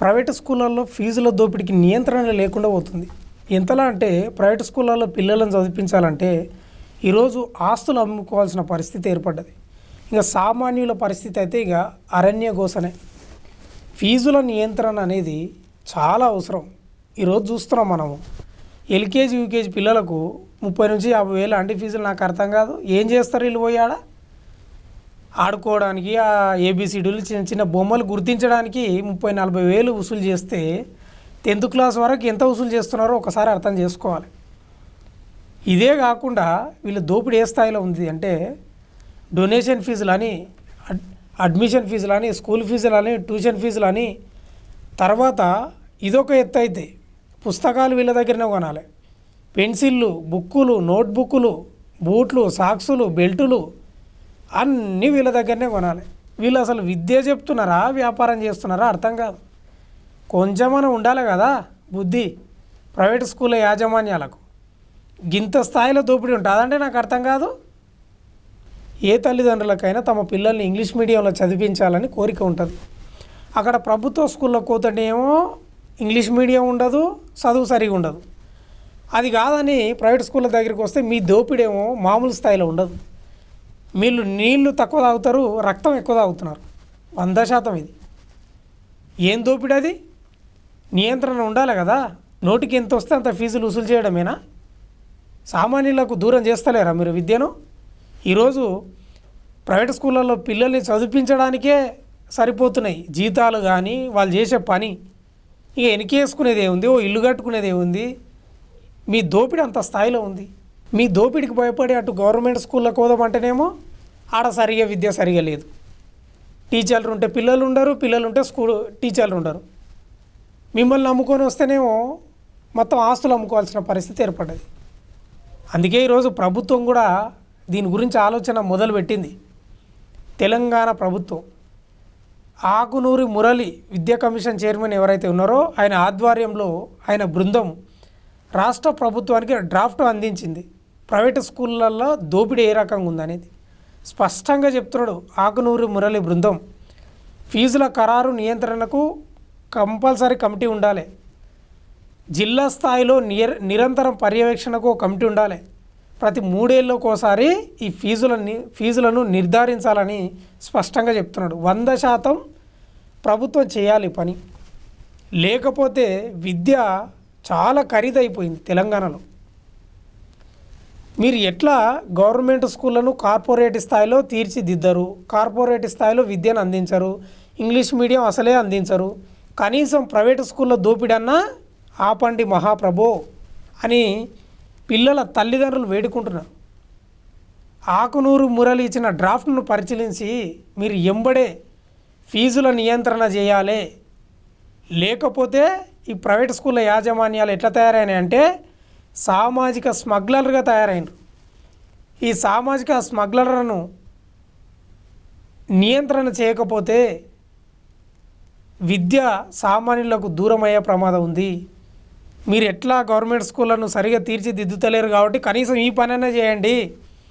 Private స్కూళ్ళల్లో ఫీజుల దోపిడీకి నియంత్రణ లేకుండా పోతుంది. ఎంతలా అంటే ప్రైవేట్ స్కూళ్ళల్లో పిల్లలను చదివించాలంటే ఈరోజు ఆస్తులు అమ్ముకోవాల్సిన పరిస్థితి ఏర్పడ్డది. ఇంకా సామాన్యుల పరిస్థితి అయితే ఇక అరణ్య ఘోషనే. ఫీజుల నియంత్రణ అనేది చాలా అవసరం. ఈరోజు చూస్తున్నాం మనము. ఎల్కేజీ యూకేజీ పిల్లలకు ముప్పై నుంచి యాభై వేలు అంటే ఫీజులు నాకు అర్థం కాదు. ఏం చేస్తారు వీళ్ళు పోయాడా ఆడుకోవడానికి ఆ ఏబిసిడీలు చిన్న చిన్న బొమ్మలు గుర్తించడానికి ముప్పై నలభై వేలు వసూలు చేస్తే టెన్త్ క్లాస్ వరకు ఎంత వసూలు చేస్తున్నారో ఒకసారి అర్థం చేసుకోవాలి. ఇదే కాకుండా వీళ్ళ దోపిడీ ఏ స్థాయిలో ఉంది అంటే డొనేషన్ ఫీజులని అడ్ అడ్మిషన్ ఫీజులని స్కూల్ ఫీజులని ట్యూషన్ ఫీజులని తర్వాత ఇదొక ఎత్తు అయితే పుస్తకాలు వీళ్ళ దగ్గరనే కొనాలి. పెన్సిళ్ళు బుక్కులు నోట్బుక్కులు బూట్లు సాక్సులు బెల్టులు అన్నీ వీళ్ళ దగ్గరనే కొనాలి. వీళ్ళు అసలు విద్య చెప్తున్నారా వ్యాపారం చేస్తున్నారా అర్థం కాదు. కొంచెమైనా ఉండాలి కదా బుద్ధి. ప్రైవేట్ స్కూల్ యాజమాన్యాలకు. గింత స్థాయిలో దోపిడీ ఉంటుందంటే నాకు అర్థం కాదు. ఏ తల్లిదండ్రులకైనా తమ పిల్లల్ని ఇంగ్లీష్ మీడియంలో చదివించాలని కోరిక ఉంటుంది. అక్కడ ప్రభుత్వ స్కూల్లో పోతేనేమో ఇంగ్లీష్ మీడియం ఉండదు చదువు సరిగా ఉండదు. అది కాదని ప్రైవేట్ స్కూళ్ళ దగ్గరికి వస్తే మీ దోపిడేమో మామూలు స్థాయిలో ఉండదు. వీళ్ళు నీళ్ళు తక్కువ తాగుతారు రక్తం ఎక్కువ తాగుతున్నారు. వంద శాతం ఇది. ఏం దోపిడీ అది? నియంత్రణ ఉండాలి కదా. నోటికి ఎంత వస్తే అంత ఫీజులు వసూలు చేయడమేనా? సామాన్యులకు దూరం చేస్తలేరా మీరు విద్యను? ఈరోజు ప్రైవేట్ స్కూళ్ళల్లో పిల్లల్ని చదివించడానికే సరిపోతున్నాయి. జీతాలు కానీ వాళ్ళు చేసే పని. ఇక వెనకేసుకునేది ఏముంది? ఓ ఇల్లు కట్టుకునేది ఏముంది? మీ దోపిడీ అంత స్థాయిలో ఉంది. మీ దోపిడికి భయపడి అటు గవర్నమెంట్ స్కూళ్ళకి పోదామంటేనేమో ఆడ సరిగా విద్య సరిగా లేదు. టీచర్లు ఉంటే పిల్లలు ఉండరు పిల్లలు ఉంటే స్కూల్ టీచర్లు ఉండరు. మిమ్మల్ని నమ్ముకొని వస్తేనేమో మొత్తం ఆస్తులు అమ్ముకోవాల్సిన పరిస్థితి ఏర్పడ్డది. అందుకే ఈరోజు ప్రభుత్వం కూడా దీని గురించి ఆలోచన మొదలుపెట్టింది. తెలంగాణ ప్రభుత్వం ఆకునూరి మురళి విద్యా కమిషన్ చైర్మన్ ఎవరైతే ఉన్నారో ఆయన ఆధ్వర్యంలో ఆయన బృందం రాష్ట్ర ప్రభుత్వానికి డ్రాఫ్ట్ అందించింది. ప్రైవేట్ స్కూళ్ళల్లో దోపిడీ ఏ రకంగా ఉందనేది. స్పష్టంగా చెప్తున్నాడు ఆకునూరి మురళి బృందం. ఫీజుల ఖరారు నియంత్రణకు కంపల్సరీ కమిటీ ఉండాలి. జిల్లా స్థాయిలో నిర నిరంతరం పర్యవేక్షణకు కమిటీ ఉండాలి. ప్రతి మూడేళ్ళకు ఒకసారి ఈ ఫీజులని ఫీజులను నిర్ధారించాలని స్పష్టంగా చెప్తున్నాడు. వంద శాతం ప్రభుత్వం చేయాలి పని. లేకపోతే విద్య చాలా ఖరీదైపోయింది తెలంగాణలో. మీరు ఎట్లా గవర్నమెంట్ స్కూళ్ళను కార్పొరేట్ స్థాయిలో తీర్చిదిద్దరు? కార్పొరేట్ స్థాయిలో విద్యను అందించరు. ఇంగ్లీష్ మీడియం అసలే అందించరు. కనీసం ప్రైవేట్ స్కూల్లో దోపిడన్నా ఆపండి మహాప్రభో అని పిల్లల తల్లిదండ్రులు వేడుకుంటున్నారు. ఆకునూరు మురళి ఇచ్చిన డ్రాఫ్ట్ను పరిశీలించి మీరు ఎంబడే ఫీజుల నియంత్రణ చేయాలి. లేకపోతే ఈ ప్రైవేట్ స్కూళ్ళ యాజమాన్యాలు ఎట్లా తయారైనాయంటే అంటే సామాజిక స్మగ్లర్గా తయారైనరు ఈ సామాజిక స్మగ్లర్లను నియంత్రణ చేయకపోతే విద్య సామాన్యులకు దూరమయ్యే ప్రమాదం ఉంది. మీరు ఎట్లా గవర్నమెంట్ స్కూళ్ళను సరిగా తీర్చిదిద్దుతలేరు కాబట్టి కనీసం ఈ పనైనా చేయండి.